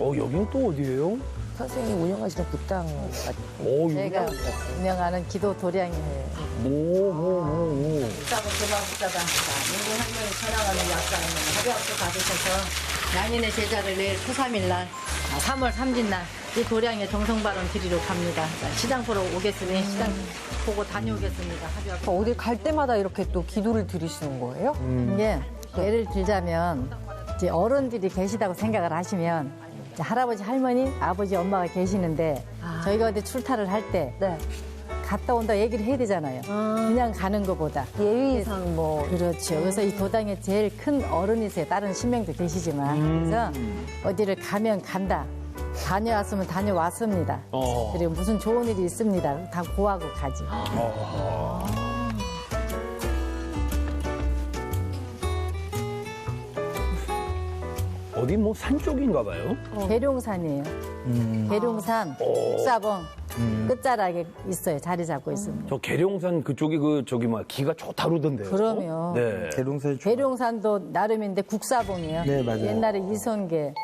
어, 여긴 또 어디예요? 선생님이 운영하시는 국당 같은 오, 제가 운영하는 기도 도량이에요. 뭐, 뭐, 뭐, 뭐. 싸고 그만 붙자다. 인구 할머니 천황하는 약사는 합의학도 받으셔서 양인의 제자를 내일 9, 3일 날, 3월 3진 날, 이 도량에 정성 발언 드리러 갑니다. 자, 시장 보러 오겠으니 시장 보고 다녀오겠습니다. 합의학. 어디 갈 때마다 이렇게 또 기도를 드리시는 거예요? 이게 예를 들자면 이제 어른들이 계시다고 생각을 하시면 할아버지, 할머니, 아버지, 엄마가 계시는데 저희가 어디 출타를 할 때 네. 갔다 온다 얘기를 해야 되잖아요. 그냥 가는 것보다. 예의상 뭐 그렇죠. 그래서 이 도당에 제일 큰 어른이세요. 다른 신명도 계시지만. 그래서 어디를 가면 간다. 다녀왔으면 다녀왔습니다. 어. 그리고 무슨 좋은 일이 있습니다. 다 고하고 가지. 어 디뭐산 쪽인가 봐요? 계룡산이에요. 계룡산, 국사봉 끝자락에 있어요. 자리 잡고 있습니다. 저 계룡산 그쪽이 그, 저기 뭐, 기가 좋다 그러던데요. 그럼요. 네. 주 계룡산도 나름인데 국사봉이에요. 네, 맞아요. 옛날에 이손계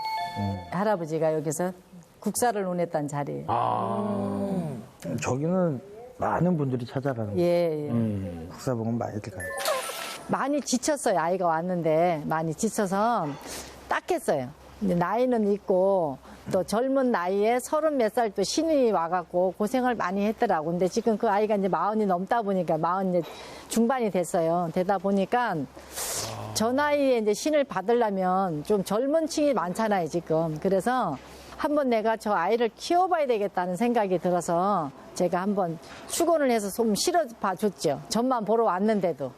할아버지가 여기서 국사를 논했던 자리예요. 아, 저기는 많은 분들이 찾아가는 예, 예. 음. 국사봉은 많이들 가요. 많이 지쳤어요. 아이가 왔는데 많이 지쳐서 딱했어요. 나이는 있고 또 젊은 나이에 서른 몇 살 또 신이 와갖고 고생을 많이 했더라고. 근데 지금 그 아이가 이제 마흔이 넘다 보니까 마흔 이제 중반이 됐어요. 되다 보니까 저 나이에 이제 신을 받으려면 좀 젊은 층이 많잖아요, 지금. 그래서 한번 내가 저 아이를 키워봐야 되겠다는 생각이 들어서 제가 한번 수건을 해서 좀 실어봐 줬죠. 전만 보러 왔는데도.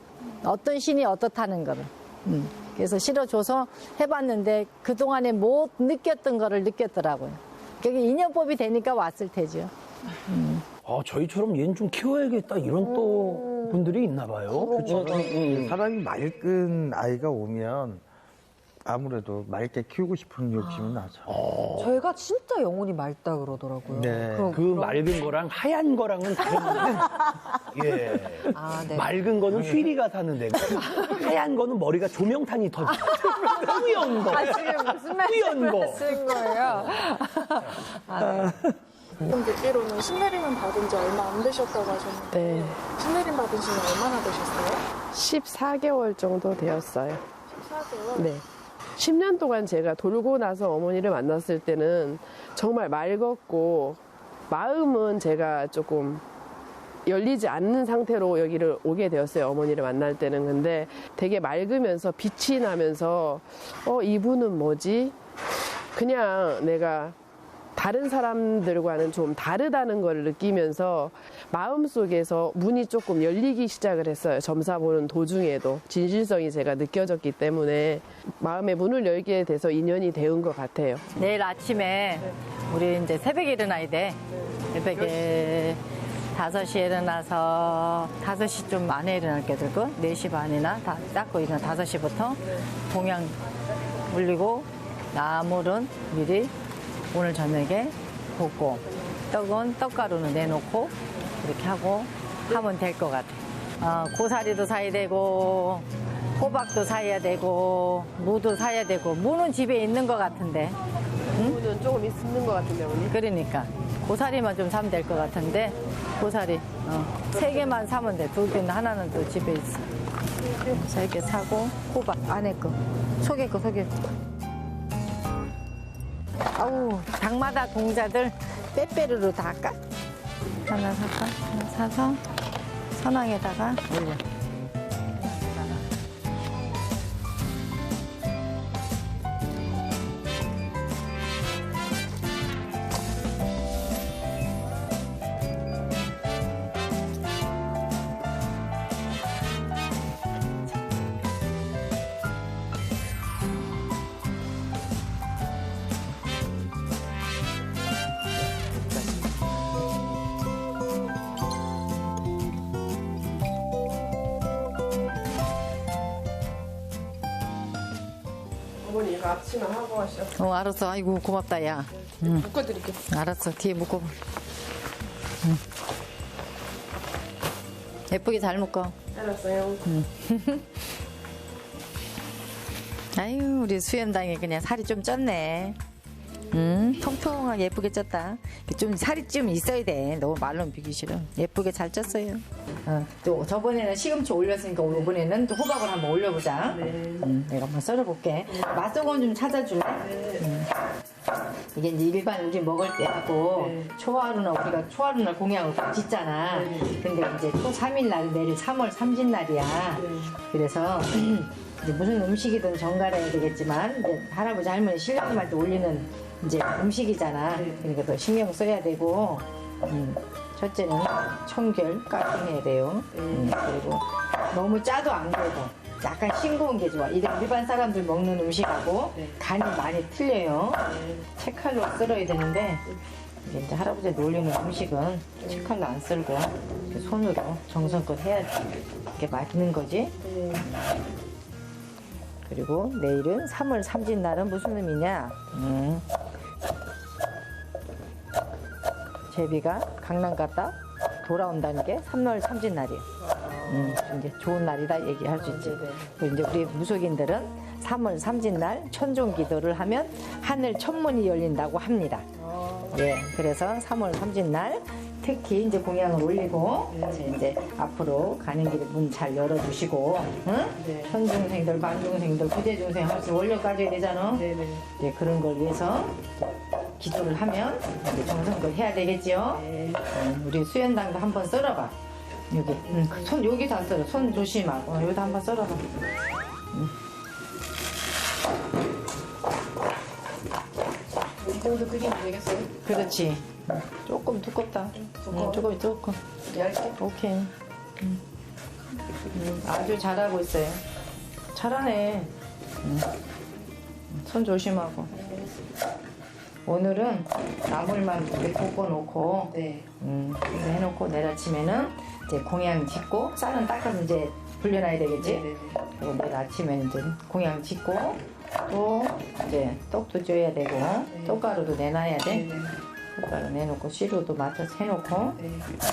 어떤 신이 어떻다는 거를. 음. 그래서 실어줘서 해봤는데 그동안에 못 느꼈던 거를 느꼈더라고요. 그게 인연법이 되니까 왔을 테죠. 아, 저희처럼 얘는 좀 키워야겠다. 이런 또 분들이 있나 봐요. 그렇죠. 응. 사람이 맑은 아이가 오면 아무래도 맑게 키우고 싶은 욕심이 나죠. 저희가 진짜 영혼이 맑다 그러더라고요. 네. 그럼- 그 맑은 거랑 하얀 거랑은 다른데. 예. 아, 네. 맑은 거는 휘리가 사는데 하얀 거는 머리가 조명탄이 터져. 뿌연 거. 지금 무슨 뿌연 거. 말씀하시는 거예요? 지금 듣기로는 신내림은 받은 지 얼마 안 되셨다고 하셨는데 네, 신내림 받은 지는 얼마나 되셨어요? 14개월 정도 되었어요. 14개월? 네. 10년 동안 제가 돌고 나서 어머니를 만났을 때는 정말 맑었고 마음은 제가 조금 열리지 않는 상태로 여기를 오게 되었어요. 어머니를 만날 때는. 근데 되게 맑으면서 빛이 나면서 어, 이분은 뭐지? 그냥 내가 다른 사람들과는 좀 다르다는 걸 느끼면서 마음속에서 문이 조금 열리기 시작을 했어요. 점사 보는 도중에도 진실성이 제가 느껴졌기 때문에 마음의 문을 열게 돼서 인연이 되은 것 같아요. 내일 아침에 우리 이제 새벽에 일어나야 돼. 새벽에 5시에 일어나서 5시 좀 안에 일어날 게 들고. 4시 반이나 다 닦고 일어나 5시부터. 동양 올리고 나물은 미리 오늘 저녁에 볶고 떡은 떡가루는 내놓고 이렇게 하고 하면 될 것 같아. 어, 고사리도 사야 되고 호박도 사야 되고 무도 사야 되고 무는 집에 있는 것 같은데 부분은 조금 있는 것 같은데, 어머니? 그러니까 고사리만 좀 사면 될 것 같은데 고사리 어, 세 개만 사면 돼. 두 개는 하나는 또 집에 있어. 세개 사고 호박 안에 거 속에 거 속에 거. 아우 장마다 동자들 빼빼로로 다 할까? 하나 사서 하나 사서 선왕에다가 올려. 앞치마 하고 가셔. 어 알았어. 아이고 고맙다 야. 묶어드릴게요. 알았어. 뒤에 묶어. 응. 예쁘게 잘 묶어. 알았어요. 아유 우리 수염당이 그냥 살이 좀 쪘네. 음, 통통하게 예쁘게 쪘다. 좀 살이 좀 있어야 돼. 너무 말로 비기 싫어. 예쁘게 잘 쪘어요. 어, 또 저번에는 시금치 올렸으니까 이번에는 또 호박을 한번 올려보자. 음, 내가 한번 썰어볼게. 맛소금 좀 찾아줄래? 음. 이게 이제 일반 우리 먹을 때 하고 초하루나 우리가 초하루날 공양을 딱 짓잖아. 근데 이제 또 3일 날 내일 3월 3진 날이야. 그래서 이제 무슨 음식이든 정갈해야 되겠지만 이제 할아버지 할머니 신랑님한테 올리는 이제 음식이잖아. 그러니까 더 신경 써야 되고 음, 첫째는 청결 깔끔해야 돼요. 음, 그리고 너무 짜도 안 되고 약간 싱거운 게 좋아. 이게 일반 사람들 먹는 음식하고 간이 많이 틀려요. 채칼로 썰어야 되는데 이제 할아버지한테 올리는 음식은 채칼로 안 썰고 손으로 정성껏 해야 이게 맛있는 거지. 그리고 내일은 3월 3진 날은 무슨 의미냐? 음. 제비가 강남 갔다 돌아온다는 게 3월 3진 날이에요. 음, 이제 좋은 날이다 얘기할 수 있지. 그리고 이제 우리 무속인들은 3월 3진 날 천종 기도를 하면 하늘 천문이 열린다고 합니다. 예, 그래서 3월 3진 날 특히 이제 공양을 올리고 이제 앞으로 가는 길에 문 잘 열어주시고, 응? 현중생들, 만중생들, 부재중생 할수 원료 가져야 되잖아. 이제 그런 걸 위해서 기도를 하면 이제 정성껏 해야 되겠지요. 음, 우리 수연당도 한번 썰어봐. 여기, 응, 손 여기 다 썰어. 손 조심하고 어, 여기다 한번 썰어봐. 이 정도 끓이면 되겠어요? 그렇지. 조금 두껍다. 응, 조금 조금. 얇게? 오케이. 음. 음, 아주 잘하고 있어요. 잘하네. 음. 손 조심하고. 오늘은 나물만 이렇게 볶아놓고, 네. 음, 이렇게 해놓고 내일 아침에는 이제 공양 짓고 쌀은 닦아서 이제 불려놔야 되겠지. 네 네 네. 그리고 내일 아침에는 이제 공양 짓고 또 이제 떡도 쪄야 되고 떡가루도 내놔야 돼. 네 네. 떡가루 내놓고 시루도 맞춰서 해놓고 네.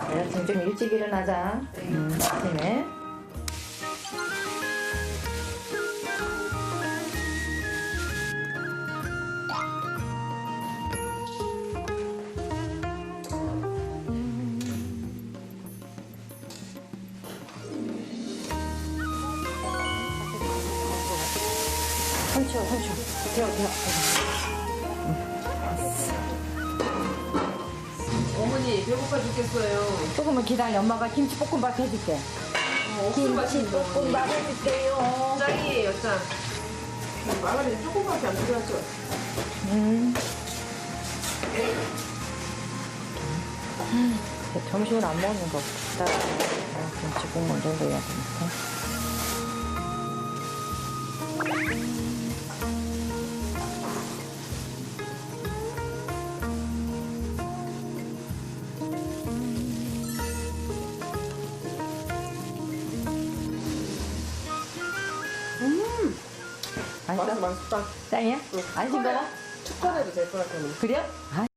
내일 아침 좀 일찍 일어나자. 음, 아침에. 삼초. 되어, 되어. 어머니 배고파 죽겠어요. 조금만 기다려. 엄마가 김치 볶음밥 해줄게. 김치볶음밥 해줄게요. 짱이에요 짱. 마가린 조금밖에 안 필요하죠. 점심을 안 먹는 거 같다. 어, 김치 국물 정도 해야 되니까. 맛있어? 맛있다. 짱이야? 안 싱거워? 축하해도 될 것 같아요. 그래? 아,